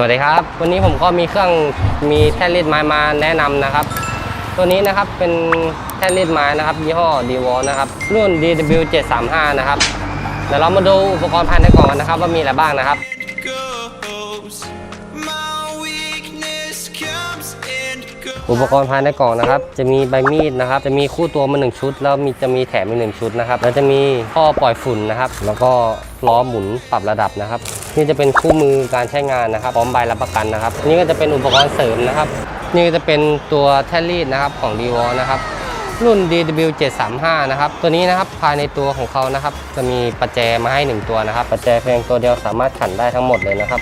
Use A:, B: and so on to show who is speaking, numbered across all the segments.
A: สวัสดีครับ วันนี้ผมก็มีเครื่องมีแท่นรีดไม้มาแนะนำนะครับ ตัวนี้นะครับเป็นแท่นรีดไม้นะครับ ยี่ห้อ d w a l นะครับ รุ่น DW 735 นะครับเดี๋ยวเรามาดูอุปกรณ์ภายในกล่องกันนะครับ ว่ามีอะไรบ้างนะครับ อุปกรณ์ภายในกล่องนะครับ จะมีใบมีดนะครับ จะมีคู่ตัวมาหนึ่งชุด แล้วมีจะมีแถมอีกหนึ่งชุดนะครับ แล้วจะมีท่อปล่อยฝุ่นนะครับ แล้วก็ล้อหมุนปรับระดับนะครับ นี่จะเป็นคู่มือการใช้งานนะครับ พร้อมใบรับประกันนะครับ นี่ก็จะเป็นอุปกรณ์เสริมนะครับ นี่ก็จะเป็นตัวแท่นรีดนะครับของ d w a l นะครับรุ่น DW 735 นะครับ ตัวนี้นะครับภายในตัวของเขานะครับ จะมีประแจมาให้หนึ่งตัวนะครับ ประแจเพียงตัวเดียวสามารถขันได้ทั้งหมดเลยนะครับ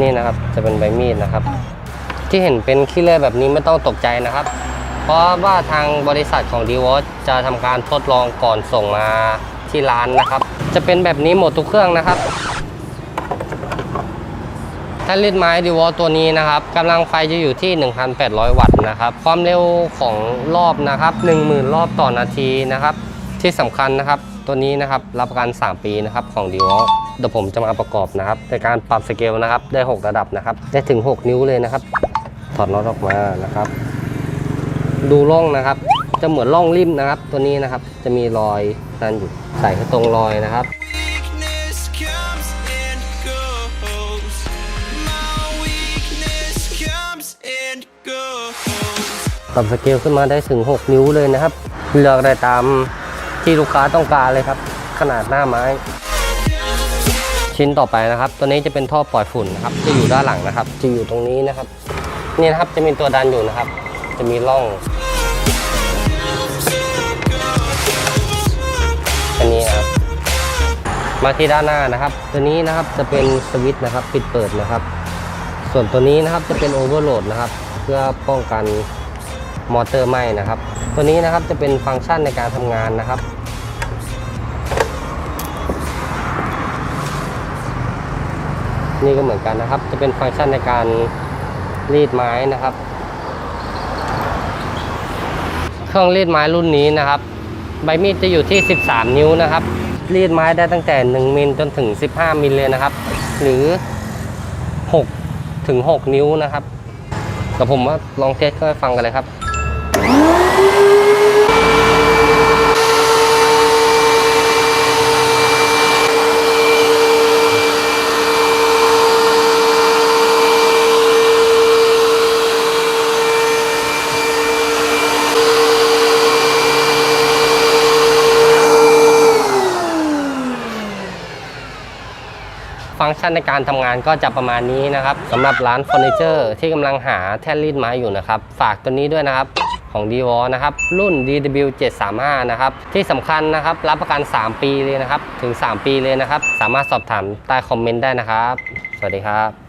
A: นี่นะครับจะเป็นใบมีดนะครับ ที่เห็นเป็นขี้เลื่อยแบบนี้ไม่ต้องตกใจนะครับ เพราะว่าทางบริษัทของ d w a t จะทำการทดลองก่อนส่งมาที่ร้านนะครับ จะเป็นแบบนี้หมดทุกเครื่องนะครับแท่นรีดไม้ d w a t ตัวนี้นะครับกำลังไฟจะอยู่ที่ 1,800 วัตต์นะครับ ความเร็วของรอบนะครับ 10,000 รอบต่อนาทีนะครับ ที่สำคัญนะครับ ตัวนี้นะครับรับประกัน 3 ปีนะครับของ d w a l เดี๋ยวผมจะมาประกอบนะครับในการปรับสเกลนะครับ ได้ 6 ระดับนะครับ ได้ถึง 6 นิ้วเลยนะครับ ถอดน็อตออกมานะครับ ดูร่องนะครับ จะเหมือนร่องริมนะครับ ตัวนี้นะครับ จะมีรอยนั่นอยู่ใส่ให้ตรงรอยนะครับ
B: Weakness comes and goes. My weakness comes and goes.
A: ปรับสเกลขึ้นมาได้ถึง 6 นิ้วเลยนะครับ เลือกได้ตามที่ลูกค้าต้องการเลยครับ ขนาดหน้าไม้ ชิ้นต่อไปนะครับ ตัวนี้จะเป็นท่อปล่อยฝุ่นนะครับจะอยู่ด้านหลังนะครับ จะอยู่ตรงนี้นะครับ นี่นะครับจะมีตัวดันอยู่นะครับ จะมีร่องอันนี้นะครับ มาที่ด้านหน้านะครับ ตัวนี้นะครับจะเป็นสวิตช์นะครับ ปิดเปิดนะครับ ส่วนตัวนี้นะครับจะเป็นโอเวอร์โหลดนะครับ เพื่อป้องกันมอเตอร์ไหม้นะครับ ตัวนี้นะครับจะเป็นฟังก์ชันในการทำงานนะครับ นี่ก็เหมือนกันนะครับ จะเป็นฟังก์ชันในการรีดไม้นะครับ เครื่องรีดไม้รุ่นนี้นะครับ ใบมีดจะอยู่ที่ 13 นิ้วนะครับ รีดไม้ได้ตั้งแต่ 1มิลจนถึง 15มิลเลยนะครับ หรือ6ถึง 6 นิ้วนะครับเดี๋ยวผมว่าลองเทสให้ฟังกันเลยครับ ฟังก์ชันในการทำงานก็จะประมาณนี้นะครับสำหรับร้านเฟอร์นิเจอร์ที่กำลังหาแท่นรีดไม้อยู่นะครับ ฝากตัวนี้ด้วยนะครับของ d ีวอนะครับ รุ่น DW 735 นะครับ ที่สำคัญนะครับ รับประกัน 3 ปีเลยนะครับ ถึง 3 ปีเลยนะครับ สามารถสอบถามใต้คอมเมนต์ได้นะครับ สวัสดีครับ